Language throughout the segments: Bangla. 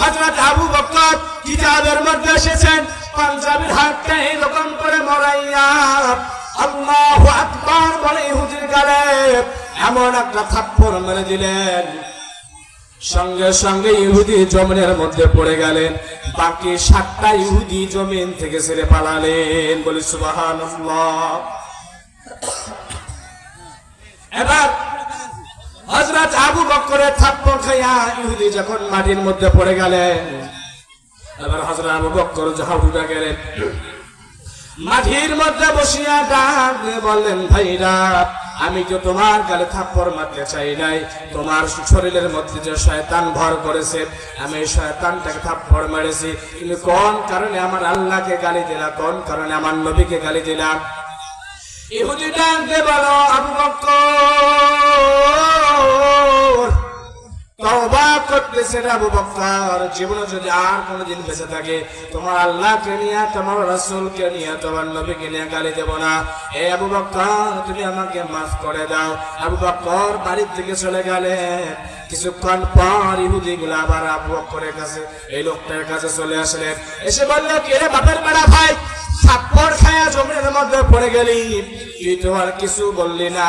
হযরত আবু বকর কিতাবের মধ্যে এসেছেন, পাঞ্জাবির হাতটা এরকম করে মরাইয়া, আল্লাহু আকবার বলে ইহুদির গালে এমন একটা থাপ্পড় মেরে দিলেন। সঙ্গে সঙ্গে ইহুদি জমিনের মধ্যে পড়ে গেলেন, বাকি সাতটা ইহুদি জমিন থেকে ছেড়ে পালালেন। বলি সুবাহ এবার হজরত বকরের থাপ্পড় খাইয়া ইহুদি যখন মাটির মধ্যে পড়ে গেলেন, এবার হজরত আবু বকর ঝাউটা গেলেন। মাটির মধ্যে বসিয়া ডাক বললেন, ভাইরা, আমি তো তোমার গালে থাপ্পড় মারতে চাই নাই। তোমার শরীরের মধ্যে যে শয়তান ভর করেছে, আমি এই শয়তানটাকে থাপ্পড় মেরেছি। কিন্তু কোন কারণে আমার আল্লাহকে গালি দিলাম কোন কারণে আমার নবীকে গালি দিলাম ইহুদি ডাক দিয়ে বলো, আবু বকর আবু যদি আর বেঁচে থাকে, তোমার গালি না। এ আবু তুমি আমাকে দাও। আবু থেকে চলে কিছুক্ষণ পর ইহুদি গুলা আবার আবু বকরের কাছে, এই লোকটার কাছে চলে আসলেন। এসে বলল, কে বাপের বেড়া ভাই? থাপ্পড় খায়া জমিনের মধ্যে পড়ে গেলি। তুই তো আর কিছু বললি না।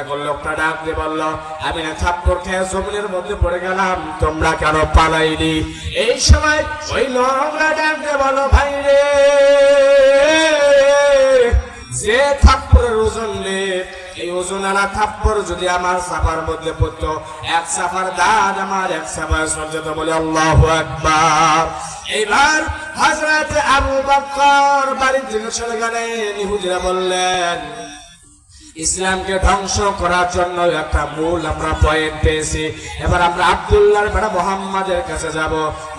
এখন লোকটা ডাক দিয়ে বলল, আমি না থাপ্পড় খেয়ে জমিনের মধ্যে পড়ে গেলাম, তোমরা কেন পালাইলি এই সময় ওই লোকটা ডাক দিয়ে বলো ভাই রে, যে থাপ্পড়ের ওজন রে, এই ওজন আলা থাপ্পড় যদি আমার সাফার মধ্যে পড়তো, এক সাফার দাঁত আমার, এক সাফার সর্যত বলে আল্লাহ একবার এইবার হজরত আবু বকর বাড়ির থেকে চলে গেলেন বললেন, ইসলামকে ধ্বংস করার জন্য একটা মূল আমরা পয়েন্ট পেয়েছি। এবার আমরা আব্দুল্লাহর বেড়া মোহাম্মদের কাছে যাব।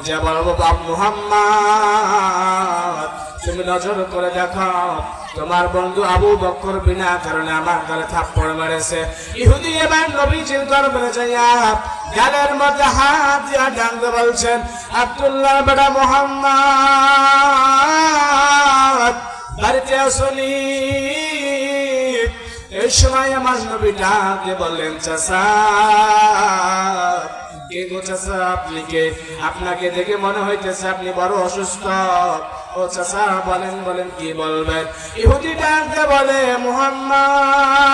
যে বলব মোহাম্মদ, তুমি নজর করে দেখো তোমার বন্ধু আবু বকর বিনা কারণে আমার গালে থাপ্পড় মেরেছে। ইহুদি এবার নবীজির দরবারে যাইয়া গালের মধ্যে হাত দিয়া ডাঙ্গে বলছেন, আব্দুল্লাহ বেড়া মোহাম্মদ, বাড়িতে আসনি এই সময় আমার নবী ডাকে বললেন চাষা কে আপনিকে, আপনাকে দেখে মনে হইতেছে আপনি বড় অসুস্থ। ও চাচা বলেন বলেন কি বলবেন? ইহুদি ডাকতে বলে, মুহাম্মদ!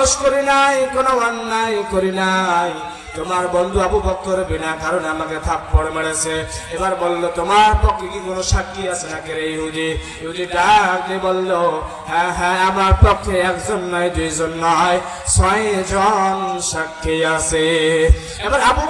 দোষ করি নাই, কোনো অন্যায় করি নাই। তোমার বন্ধু আবু বক্কর বিনা কারণে আমাকে থাপ্পড় মেরেছে। এবার বলল, তোমার পক্ষে কি কোনো সাক্ষী আছে নাকি রে ইউজি ইউজি ডাক দিয়ে বলল হ্যাঁ হ্যাঁ আমার পক্ষে একজন নয়, দুইজন নয় ছয় জন সাক্ষী আছে। এবার আবু